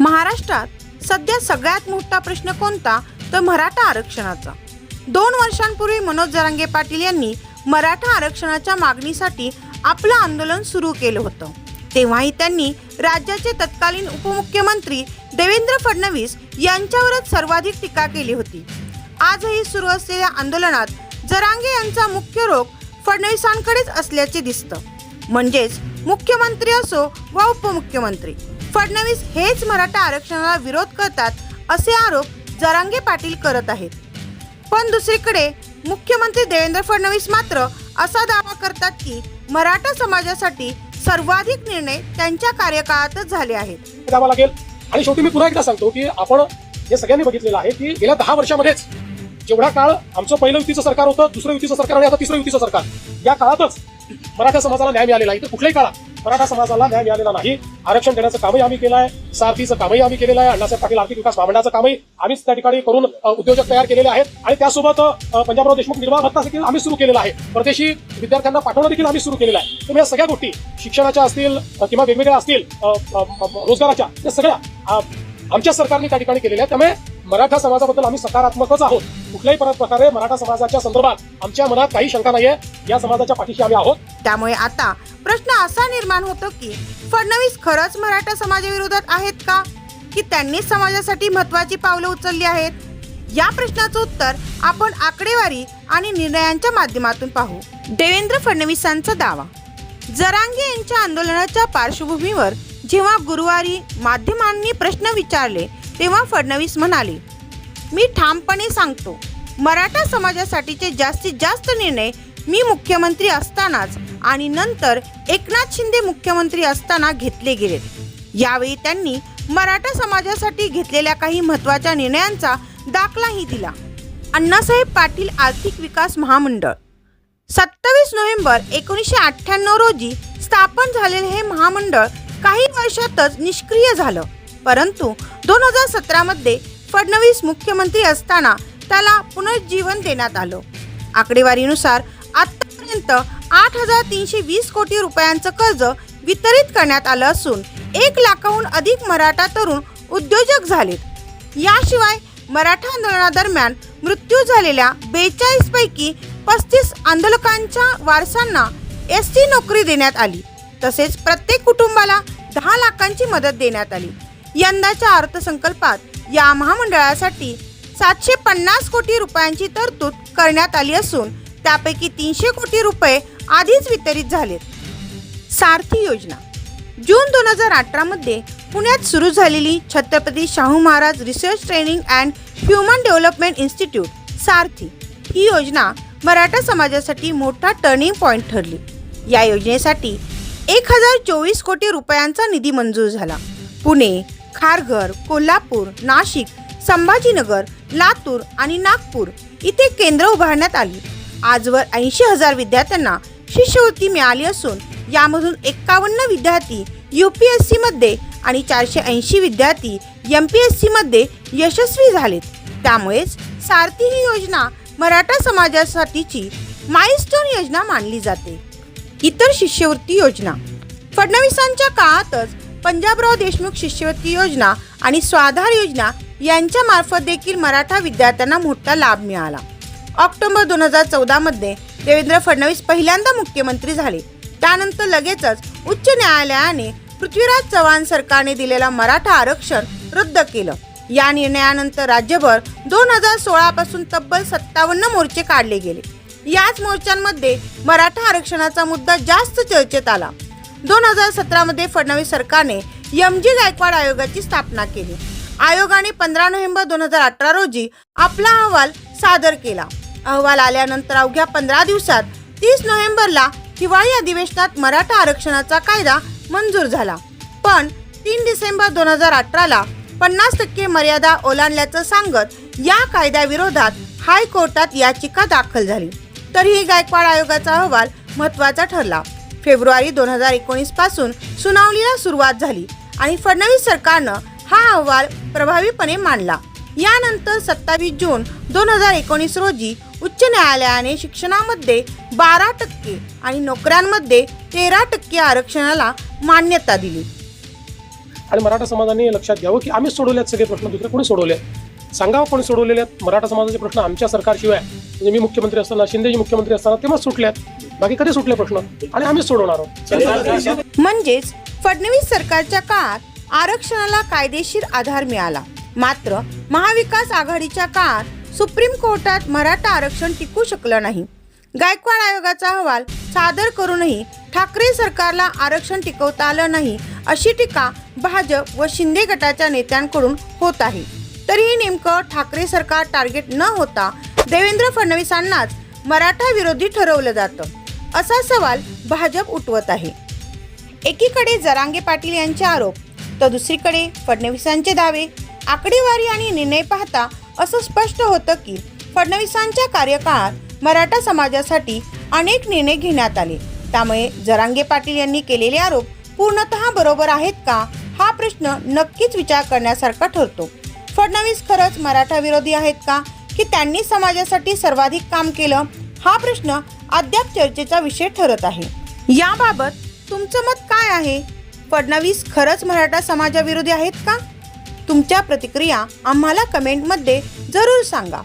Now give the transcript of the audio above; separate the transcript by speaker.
Speaker 1: महाराष्ट्रात सध्या सगळ्यात मोठा प्रश्न कोणता? तर मराठा आरक्षणाचा. दोन वर्षांपूर्वी मनोज जरांगे पाटील यांनी मराठा आरक्षणाच्या मागणीसाठी आपलं आंदोलन सुरू केलं होतं. तेव्हाही त्यांनी राज्याचे तत्कालीन उपमुख्यमंत्री देवेंद्र फडणवीस यांच्यावरच सर्वाधिक टीका केली होती. आजही सुरू असलेल्या आंदोलनात जरांगे यांचा मुख्य रोग फडणवीसांकडेच असल्याचे दिसतं. म्हणजेच मुख्यमंत्री असो वा उपमुख्यमंत्री फडणवीस हेच मराठा आरक्षणाला विरोध करतात असे आरोप जरांगे पाटील करत आहेत. पण दुसरीकडे मुख्यमंत्री देवेंद्र फडणवीस मात्र असा दावा करतात की मराठा समाजासाठी सर्वाधिक निर्णय त्यांच्या कार्यकाळातच झाले आहेत.
Speaker 2: दावा लागेल. आणि शेवटी मी पुन्हा एकदा सांगतो की आपण हे सगळ्यांनी बघितलेलं आहे की गेल्या दहा वर्षामध्येच जेवढा काळ आमचं पहिलं युतीचं सरकार होतं दुसरं युतीचं सरकार आणि आता तिसरं युतीचं सरकार. या काळातच मराठा समाजाला न्याय मिळालेला आहे. तर कुठल्याही काळात मराठा समाजाला न्याय मिळालेला नाही. आरक्षण देण्याचं कामही आम्ही केलं आहे. सारथीचं कामही आम्ही केलेलं आहे. अण्णासाहेब पाटील आर्थिक विकास महामंडळाचं कामही आम्हीच त्या ठिकाणी करून उद्योजक तयार केलेले आहेत. आणि त्यासोबत पंजाबराव देशमुख निर्वाह भत्ता देखील आम्ही सुरू केलेला आहे. परदेशी विद्यार्थ्यांना पाठवणं देखील आम्ही सुरू केलेलं आहे. तर या सगळ्या गोष्टी शिक्षणाच्या असतील किंवा वेगवेगळ्या असतील रोजगाराच्या त्या सगळ्या आमच्या सरकारने त्या ठिकाणी केलेल्या आहेत. त्यामुळे मराठा समाजाबद्दल आम्ही सकारात्मकच आहोत. कुठल्याही प्रकारे मराठा समाजाच्या संदर्भात आमच्या मनात काही शंका नाहीये. या समाजाच्या पाठीशी आम्ही आहोत.
Speaker 1: त्यामुळे आता प्रश्न असा निर्माण होतो की फडणवीस खरंच मराठा समाजाविरोधात आहेत का? की त्यांनी समाजासाठी महत्वाची पावलं उचलली आहेत? या प्रश्नाचं उत्तर आपण आकडेवारी आणि निर्णयांच्या माध्यमातून पाहू. देवेंद्र फडणवीसांचा दावा. जरांगे यांच्या आंदोलनाच्या पार्श्वभूमीवर जेव्हा गुरुवारी माध्यमांनी प्रश्न विचारले तेव्हा फडणवीस म्हणाले मी ठामपणे सांगतो मराठा समाजासाठीचे जास्तीत जास्त निर्णय मी मुख्यमंत्री असतानाच आणि नंतर एकनाथ शिंदे मुख्यमंत्री असताना घेतले गेलेत. यावेळी त्यांनी मराठा समाजासाठी घेतलेल्या काही महत्त्वाच्या निर्णयांचा दाखलाही दिला. अण्णासाहेब पाटील आर्थिक विकास महामंडळ. सत्तावीस नोव्हेंबर एकोणीसशे अठ्ठ्याण्णव रोजी स्थापन झालेले हे महामंडळ काही वर्षातच निष्क्रिय झालं परंतु दोन हजार सतरामध्ये फडणवीस मुख्यमंत्री असताना त्याला पुनर्जीवन देण्यात आलं. आकडेवारीनुसार आतापर्यंत आठ हजार तीनशे वीस कोटी रुपयांचं कर्ज वितरित करण्यात आलं असून एक लाखाहून अधिक मराठा तरुण उद्योजक झालेत. याशिवाय मराठा आंदोलनादरम्यान मृत्यू झालेल्या बेचाळीस पैकी पस्तीस आंदोलकांच्या वारसांना एस टी नोकरी देण्यात आली. तसेच प्रत्येक कुटुंबाला दहा लाखांची मदत देण्यात आली. यंदाच्या अर्थसंकल्पात या महामंडळासाठी सातशे पन्नास कोटी रुपयांची तरतूद करण्यात आली असून त्यापैकी तीनशे कोटी रुपये आधीच वितरित झालेत. सारथी योजना. जून दोन हजार अठरामध्ये पुण्यात सुरू झालेली Chhatrapati Shahu Maharaj research training and human development institute Sarathi ही योजना मराठा समाजासाठी मोठा टर्निंग पॉईंट ठरली. या योजनेसाठी एक हजार चोवीस कोटी रुपयांचा निधी मंजूर झाला. पुणे खारघर कोल्हापूर नाशिक संभाजीनगर लातूर आणि नागपूर इथे केंद्र उभारण्यात आली. आजवर ऐंशी हजार विद्यार्थ्यांना शिष्यवृत्ती मिळाली असून यामधून एक्कावन्न विद्यार्थी यू पी एस सीमध्ये आणि चारशे ऐंशी विद्यार्थी एम पी एस सीमध्ये यशस्वी झालेत. त्यामुळेच सारथी ही योजना मराठा समाजासाठीची माइलस्टोन योजना मानली जाते. इतर शिष्यवृत्ती योजना. फडणवीसांच्या काळातच पंजाबराव देशमुख शिष्यवृत्ती योजना आणि स्वाधार योजना यांच्या मार्फत देखील मराठा विद्यार्थ्यांना मोठा लाभ मिळाला. ऑक्टोबर दोन हजार चौदामध्ये देवेंद्र फडणवीस पहिल्यांदा मुख्यमंत्री झाले. त्यानंतर लगेचच उच्च न्यायालयाने पृथ्वीराज चव्हाण सरकारने दिलेला मराठा आरक्षण रद्द केलं. या निर्णयानंतर राज्यभर दोन हजार सोळा पासून तब्बल सत्तावन्न मोर्चे काढले गेले. याच मोर्चांमध्ये मराठा आरक्षणाचा मुद्दा जास्त चर्चेत आला. दोन हजार सतरामध्ये फडणवीस सरकारने यमजी जी गायकवाड आयोगाची स्थापना केली. आयोगाने पंधरा नोव्हेंबर दोन हजार अठरा रोजी आपला अहवाल सादर केला. अहवाल आल्यानंतर अवघ्या पंधरा दिवसात तीस नोव्हेंबरला हिवाळी अधिवेशनात मराठा आरक्षणाचा कायदा मंजूर झाला. पण तीन डिसेंबर दोन हजार अठराला पन्नास टक्के मर्यादा ओलांडल्याचं सांगत या कायद्याविरोधात हायकोर्टात याचिका दाखल झाली. तरीही गायकवाड आयोगाचा अहवाल महत्त्वाचा ठरला. फेब्रुवारी दोन हजार एकोणीसपासून सुनावणीला सुरुवात झाली आणि फडणवीस सरकारनं हा अहवाल प्रभावीपणे मांडला. यानंतर सत्तावीस जून दोन हजार एकोणीस रोजी उच्च न्यायालयाने शिक्षणामध्ये बारा टक्के आणि नोकऱ्यांमध्ये तेरा टक्के आरक्षणाला मान्यता दिली.
Speaker 2: आणि मराठा समाजाने लक्षात घ्यावं की आम्ही सोडवले आहेत सगळे प्रश्न दुसरे कोणी सोडवले आहेत सांगावं कोणी सोडवलेले आहेत मराठा समाजाचे प्रश्न आमच्या सरकारशिवाय म्हणजे मी मुख्यमंत्री असताना शिंदेजी मुख्यमंत्री असताना तेव्हाच सुटले आहेत बाकी कधी सुटले प्रश्न? आणि आम्हीच सोडवणार आहोत.
Speaker 1: म्हणजेच फडणवीस सरकारच्या काळात आरक्षणाला कायदेशीर आधार मिळाला. मात्र महाविकास आघाडीच्या काळात सुप्रीम कोर्टात मराठा आरक्षण टिकू शकलं नाही. गायकवाड आयोगाचा अहवाल सादर करूनही ठाकरे सरकारला आरक्षण टिकवता आलं नाही अशी टीका भाजप व शिंदे गटाच्या नेत्यांकडून होत आहे. तरीही नेमकं ठाकरे सरकार टार्गेट न होता देवेंद्र फडणवीसांनाच मराठा विरोधी ठरवलं जातं. असा सवाल भाजप उठवत आहे. एकीकडे जरांगे पाटील यांचे आरोप तर दुसरीकडे फडणवीसांचे दावे. आकडेवारी आणि निर्णय पाहता असं स्पष्ट होतं की फडणवीसांच्या कार्यकाळात मराठा समाजासाठी अनेक निर्णय घेण्यात आले. त्यामुळे जरांगे पाटील यांनी केलेले आरोप पूर्णतः बरोबर आहेत का हा प्रश्न नक्कीच विचार करण्यासारखा ठरतो. फडणवीस खरंच मराठा विरोधी आहेत का की त्यांनी समाजासाठी सर्वाधिक काम केलं हा प्रश्न अद्याप चर्चेचा विषय ठरत आहे. याबाबत तुमचं मत काय आहे? फडणवीस खरंच मराठा समाजाविरोधी आहेत का? तुमच्या प्रतिक्रिया आम्हाला कमेंटमध्ये जरूर सांगा.